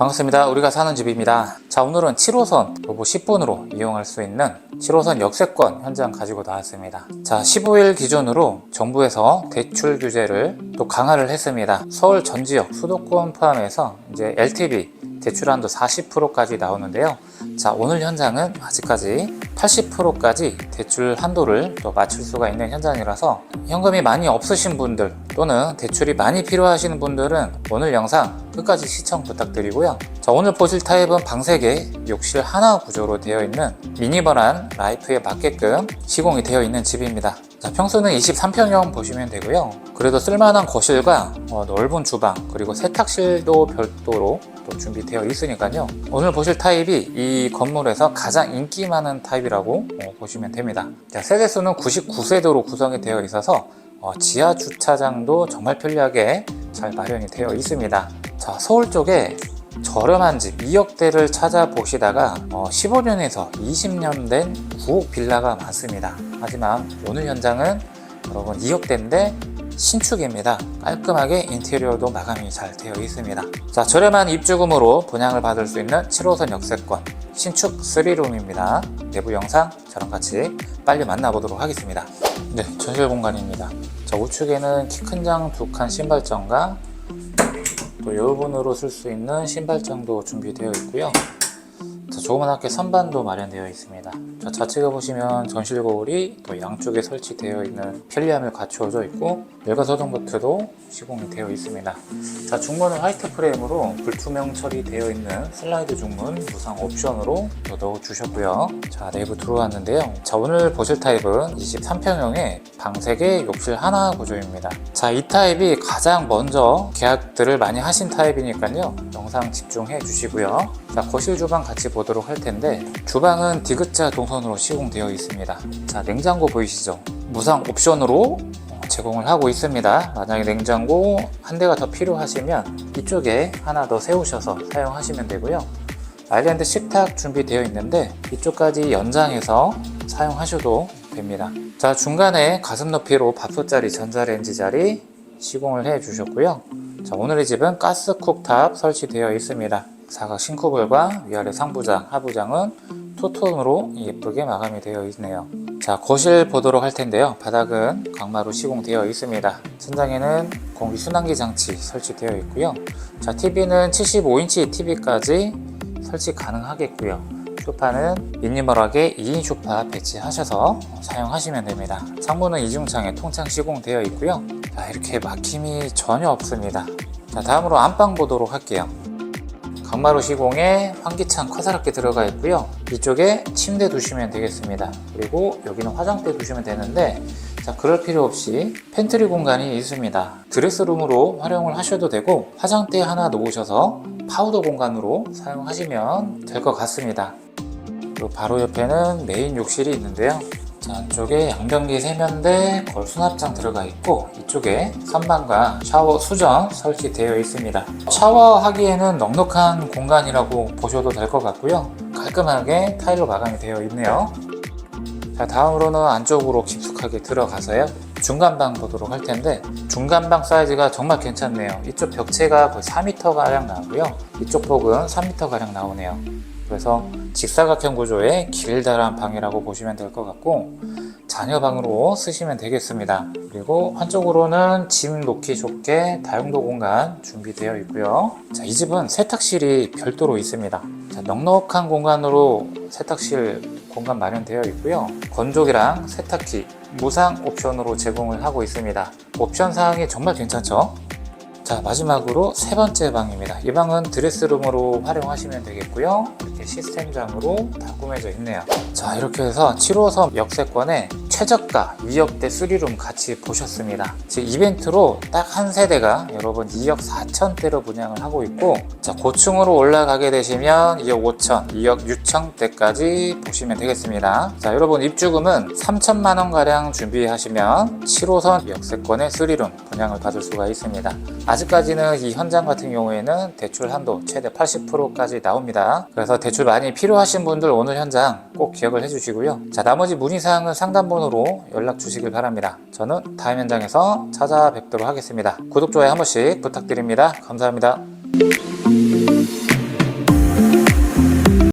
반갑습니다. 우리가 사는 집입니다. 자, 오늘은 7호선 로보 10분으로 이용할 수 있는 7호선 역세권 현장 가지고 나왔습니다. 자, 15일 기준으로 정부에서 대출 규제를 또 강화를 했습니다. 서울 전 지역 수도권 포함해서 이제 LTV 대출 한도 40%까지 나오는데요. 자, 오늘 현장은 아직까지 80%까지 대출 한도를 또 맞출 수가 있는 현장이라서 현금이 많이 없으신 분들 또는 대출이 많이 필요하시는 분들은 오늘 영상 끝까지 시청 부탁드리고요. 자, 오늘 보실 타입은 방 3개, 욕실 하나 구조로 되어 있는 미니멀한 라이프에 맞게끔 시공이 되어 있는 집입니다. 자, 평수는 23평형 보시면 되고요. 그래도 쓸만한 거실과 어, 넓은 주방 그리고 세탁실도 별도로 또 준비되어 있으니까요. 오늘 보실 타입이 이 건물에서 가장 인기 많은 타입이라고 어, 보시면 됩니다. 자, 세대수는 99세대로 구성이 되어 있어서 어, 지하 주차장도 정말 편리하게 잘 마련이 되어 있습니다. 자, 서울 쪽에 저렴한 집 2억대를 찾아보시다가 어, 15년에서 20년 된 구옥 빌라가 많습니다. 하지만 오늘 현장은 여러분 2억대인데 신축입니다. 깔끔하게 인테리어도 마감이 잘 되어 있습니다. 자, 저렴한 입주금으로 분양을 받을 수 있는 7호선 역세권 신축 3룸입니다. 내부 영상 저랑 같이 빨리 만나보도록 하겠습니다. 네, 전실 공간입니다. 자, 우측에는 키 큰 장 두 칸 신발장과 또 여분으로 쓸 수 있는 신발장도 준비되어 있고요. 자, 조그맣게 선반도 마련되어 있습니다. 자, 좌측에 보시면 전실 거울이 또 양쪽에 설치되어 있는 편리함을 갖추어져 있고 열과 소등 버튼도 시공이 되어 있습니다. 자, 중문은 화이트 프레임으로 불투명 처리되어 있는 슬라이드 중문 무상 옵션으로 또 넣어 주셨고요. 자, 내부 들어왔는데요. 자, 오늘 보실 타입은 23평형의 방 3개, 욕실 하나 구조입니다. 자, 이 타입이 가장 먼저 계약들을 많이 하신 타입이니까요. 영상 집중해 주시고요. 자, 거실 주방 같이 보도록 할 텐데 주방은 디귿자 동선으로 시공되어 있습니다. 자, 냉장고 보이시죠? 무상 옵션으로 어, 제공을 하고 있습니다. 만약에 냉장고 한 대가 더 필요하시면 이쪽에 하나 더 세우셔서 사용하시면 되고요. 아일랜드 식탁 준비되어 있는데 이쪽까지 연장해서 사용하셔도 됩니다. 자, 중간에 가슴 높이로 밥솥 자리, 전자레인지 자리 시공을 해 주셨고요. 자, 오늘의 집은 가스 쿡탑 설치되어 있습니다. 사각 싱크볼과 위아래 상부장, 하부장은 투톤으로 예쁘게 마감이 되어 있네요. 자, 거실 보도록 할 텐데요. 바닥은 강마루 시공되어 있습니다. 천장에는 공기 순환기 장치 설치되어 있고요. 자, TV는 75인치 TV까지 설치 가능하겠고요. 소파는 미니멀하게 2인 소파 배치하셔서 사용하시면 됩니다. 창문은 이중창에 통창 시공되어 있고요. 자, 이렇게 막힘이 전혀 없습니다. 자, 다음으로 안방 보도록 할게요. 강마루 시공에 환기창 커다랗게 들어가 있고요. 이쪽에 침대 두시면 되겠습니다. 그리고 여기는 화장대 두시면 되는데 자, 그럴 필요 없이 팬트리 공간이 있습니다. 드레스룸으로 활용을 하셔도 되고 화장대 하나 놓으셔서 파우더 공간으로 사용하시면 될 것 같습니다. 바로 옆에는 메인 욕실이 있는데요. 자, 안쪽에 양변기 세면대, 거울 수납장 들어가 있고 이쪽에 선반과 샤워 수전 설치되어 있습니다. 샤워하기에는 넉넉한 공간이라고 보셔도 될 것 같고요. 깔끔하게 타일로 마감이 되어 있네요. 자, 다음으로는 안쪽으로 깊숙하게 들어가서요. 중간방 보도록 할 텐데 중간방 사이즈가 정말 괜찮네요. 이쪽 벽체가 거의 4m가량 나오고요. 이쪽 폭은 3m가량 나오네요. 그래서 직사각형 구조의 길다란 방이라고 보시면 될 것 같고 자녀 방으로 쓰시면 되겠습니다. 그리고 한쪽으로는 짐 놓기 좋게 다용도 공간 준비되어 있고요. 자, 이 집은 세탁실이 별도로 있습니다. 자, 넉넉한 공간으로 세탁실 공간 마련되어 있고요. 건조기랑 세탁기 무상 옵션으로 제공을 하고 있습니다. 옵션 사항이 정말 괜찮죠? 자 마지막으로 세 번째 방입니다. 이 방은 드레스룸으로 활용하시면 되겠고요. 이렇게 시스템장으로 다 꾸며져 있네요. 자 이렇게 해서 7호선 역세권에 최저가 2억대 3룸 같이 보셨습니다. 지금 이벤트로 딱 한 세대가 여러분 2억 4천대로 분양을 하고 있고 자 고층으로 올라가게 되시면 2억 5천, 2억 6천대까지 보시면 되겠습니다. 자 여러분 입주금은 3천만 원 가량 준비하시면 7호선 역세권의 3룸 분양을 받을 수가 있습니다. 아직까지는 이 현장 같은 경우에는 대출 한도 최대 80%까지 나옵니다. 그래서 대출 많이 필요하신 분들 오늘 현장 꼭 기억을 해주시고요. 자 나머지 문의사항은 상담 번호로 연락 주시길 바랍니다. 저는 다음 현장에서 찾아뵙도록 하겠습니다. 구독, 좋아요 한 번씩 부탁드립니다. 감사합니다.